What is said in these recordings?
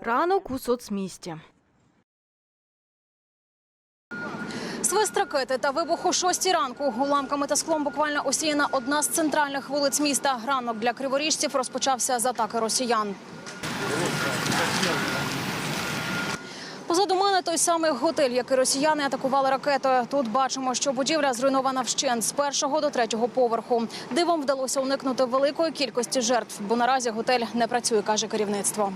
Ранок у соцмісті. Свист ракети та вибух о шостій ранку. Уламками та склом буквально осіяна одна з центральних вулиць міста. Ранок для криворіжців розпочався з атаки росіян. Позаду мене той самий готель, який росіяни атакували ракетою. Тут бачимо, що будівля зруйнована вщент з першого до третього поверху. Дивом вдалося уникнути великої кількості жертв, бо наразі готель не працює, каже керівництво.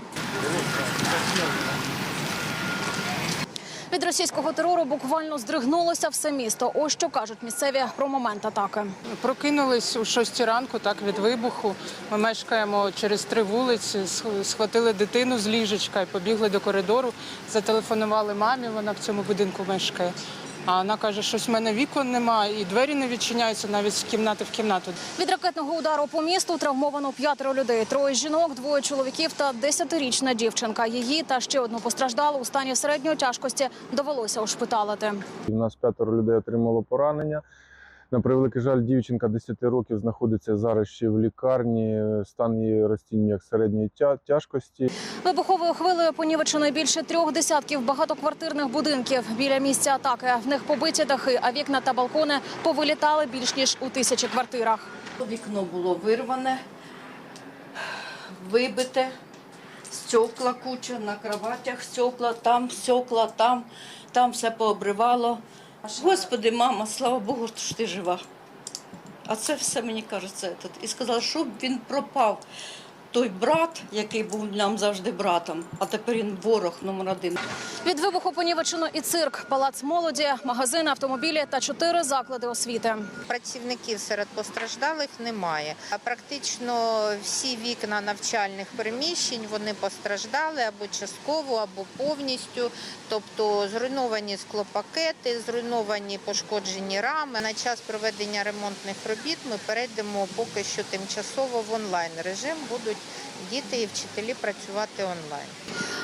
Від російського терору буквально здригнулося все місто. Ось що кажуть місцеві про момент атаки. Прокинулись у 6 ранку, так від вибуху. Ми мешкаємо через три вулиці, схватили дитину з ліжечка і побігли до коридору. Зателефонували мамі, вона в цьому будинку мешкає. А вона каже, що в мене вікон немає, і двері не відчиняються навіть з кімнати в кімнату. Від ракетного удару по місту травмовано п'ятеро людей: троє жінок, двоє чоловіків та десятирічна дівчинка. Її та ще одну постраждалу у стані середньої тяжкості довелося ушпиталити. У нас п'ятеро людей отримало поранення. На превеликий жаль, дівчинка 10 років знаходиться зараз ще в лікарні. Стан її розцінює як середньої тяжкості. Вибуховою хвилею понівечено більше трьох десятків багатоквартирних будинків. Біля місця атаки в них побиті дахи, а вікна та балкони повилітали більш ніж у тисячі квартирах. Вікно було вирване, вибите, стекла куча на кроватях, стекла, там стекла, там, там все пообривало. Господи, мама, слава Богу, що ти жива. А це все мені кажеться. І сказала, щоб він пропав. Той брат, який був нам завжди братом, а тепер він ворог номер один. Від вибуху понівечено і цирк, палац молоді, магазини, автомобілі та чотири заклади освіти. Працівників серед постраждалих немає. А практично всі вікна навчальних приміщень вони постраждали або частково, або повністю. Тобто зруйновані склопакети, зруйновані пошкоджені рами. На час проведення ремонтних робіт ми перейдемо поки що тимчасово в онлайн режим. Будуть діти і вчителі працювати онлайн.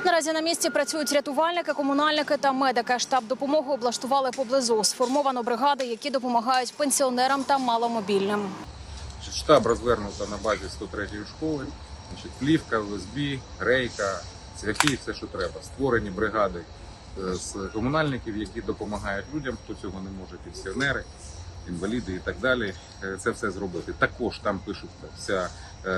Наразі на місці працюють рятувальники, комунальники та медики. Штаб допомоги облаштували поблизу. Сформовано бригади, які допомагають пенсіонерам та маломобільним. Штаб розвернуто на базі 103-ї школи. Значить, плівка, ЛСБ, рейка, цвяхи, все, що треба. Створені бригади е, з комунальників, які допомагають людям, хто цього не може, пенсіонери, інваліди і так далі. Е, Це все зробити. Також там пишуться е,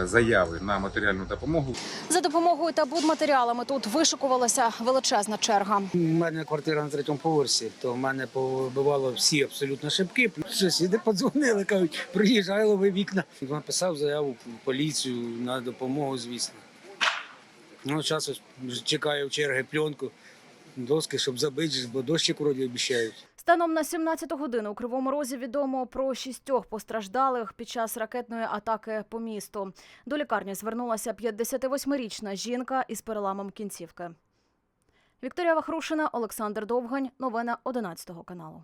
заяви на матеріальну допомогу. За допомогою та будматеріалами тут вишикувалася величезна черга. У мене квартира на третьому поверсі, то в мене повибивало всі абсолютно шибки. Сусіди подзвонили, кажуть, приїжджай, лови вікна. Написав заяву в поліцію на допомогу, звісно. Ну, зараз чекаю в черги пленку, доски, щоб забити, бо дощик вроді обіцяють. Станом на 17 годину у Кривому Розі відомо про шістьох постраждалих під час ракетної атаки по місту. До лікарні звернулася 58-річна жінка із переламом кінцівки. Вікторія Вахрушина, Олександр Довгань. Новини 11 каналу.